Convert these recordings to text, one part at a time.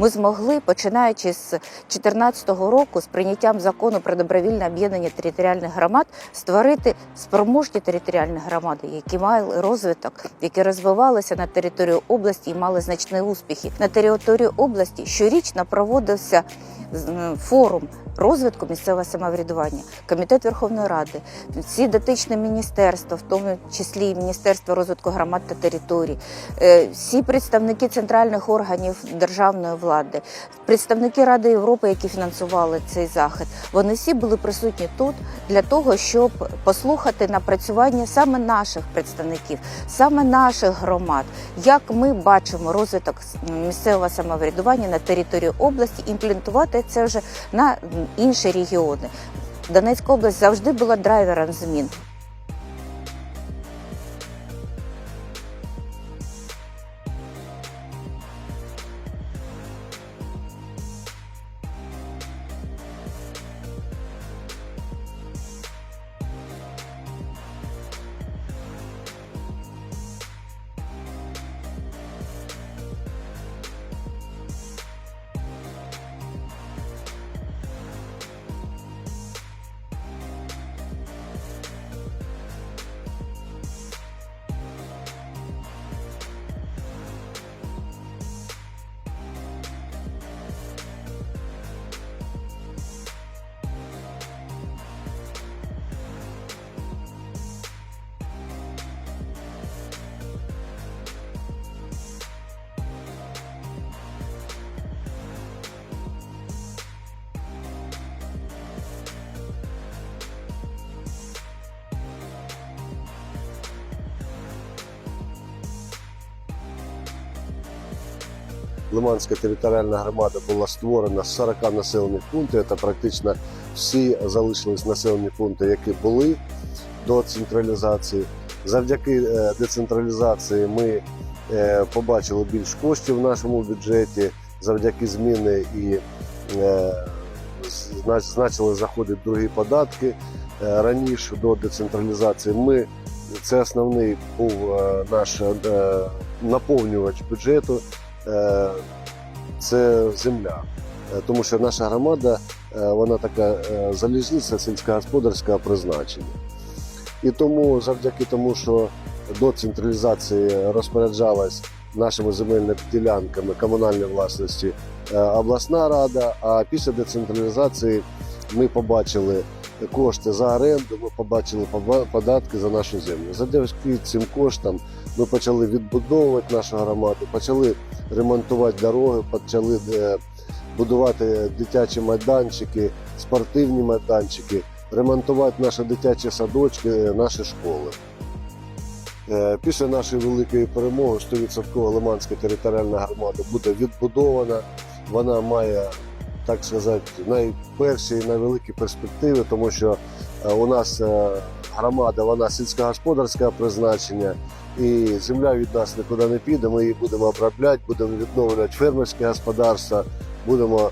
ми змогли, починаючи з 2014 року, з прийняттям закону про добровільне об'єднання територіальних громад, створити спроможні територіальні громади, які мали розвиток, які розвивалися на території області і мали значні успіхи. На території області щорічно проводився з- форум розвитку місцевого самоврядування, комітет Верховної Ради, всі дотичні міністерства, в тому числі і Міністерство розвитку громад та територій, е, всі представники центральних органів державної влади, представники Ради Європи, які фінансували цей захід, вони всі були присутні тут для того, щоб послухати напрацювання саме наших представників, саме наших громад, як ми бачимо розвиток місцевого самоврядування на території області, імплементувати це вже на інші регіони. Донецька область завжди була драйвером змін. Лиманська територіальна громада була створена з 40 населених пунктів. Це практично всі залишились населені пункти, які були до централізації. Завдяки е, децентралізації ми е, побачили більш коштів в нашому бюджеті. Завдяки зміни і е, значили заходити другі податки. Раніше до децентралізації ми це основний був наш наповнювач бюджету це земля. Е, Тому що наша громада е, вона така е, залізниця сільськогосподарського призначення. І тому, завдяки тому, що до централізації розпоряджалась нашими земельними ділянками комунальної власності е, обласна рада, а після децентралізації ми побачили кошти за оренду, ми побачили податки за нашу землю. Завдяки цим коштам ми почали відбудовувати нашу громаду, почали ремонтувати дороги, почали е, будувати дитячі майданчики, спортивні майданчики, ремонтувати наші дитячі садочки, е, наші школи. Е, Після нашої великої перемоги 100% Лиманська територіальна громада буде відбудована. Вона має, так сказати, найперші і найвеликі перспективи, тому що е, у нас е, громада вона сільськогосподарського призначення, і земля від нас нікуди не піде. Ми її будемо обробляти, будемо відновлювати фермерське господарство, будемо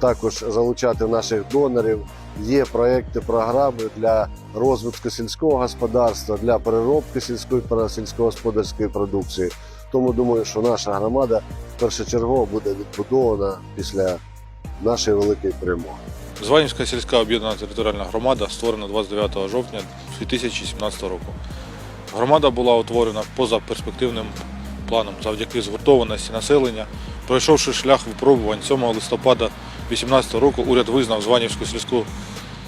також залучати наших донорів. Є проекти, програми для розвитку сільського господарства, для переробки сільської сільськогосподарської продукції. Тому думаю, що наша громада першочергово буде відбудована після нашої великої перемоги. Званівська сільська об'єднана територіальна громада створена 29 жовтня 2017 року. Громада була утворена поза перспективним планом завдяки згуртованості населення. Пройшовши шлях випробувань 7 листопада 2018 року, уряд визнав Званівську сільську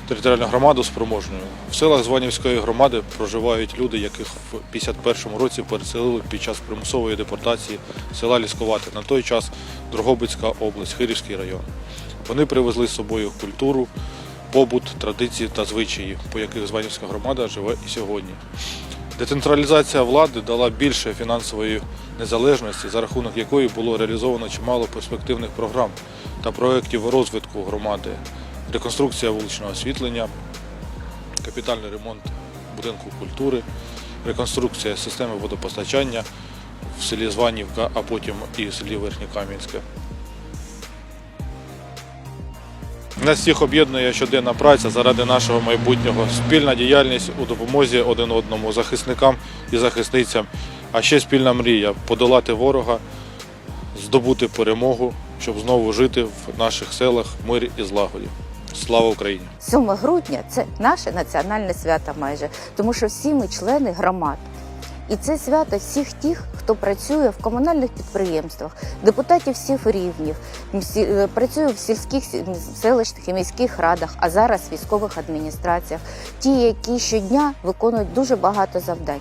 територіальну громаду спроможною. В селах Званівської громади проживають люди, яких в 51 році переселили під час примусової депортації села Лісковати. На той час Дрогобицька область, Хирівський район. Вони привезли з собою культуру, побут, традиції та звичаї, по яких Званівська громада живе і сьогодні. Децентралізація влади дала більше фінансової незалежності, за рахунок якої було реалізовано чимало перспективних програм та проєктів розвитку громади, реконструкція вуличного освітлення, капітальний ремонт будинку культури, реконструкція системи водопостачання в селі Званівка, а потім і в селі Верхньокам'янське. Нас всіх об'єднує щоденна праця заради нашого майбутнього, спільна діяльність у допомозі один одному, захисникам і захисницям, а ще спільна мрія подолати ворога, здобути перемогу щоб знову жити в наших селах мирі і злагоді. Слава Україні! 7 грудня це наше національне свято майже, тому що всі ми члени громад. І це свято всіх тих, хто працює в комунальних підприємствах, депутатів всіх рівнів, е, працює в сільських селищних і міських радах, а зараз військових адміністраціях, ті, які щодня виконують дуже багато завдань.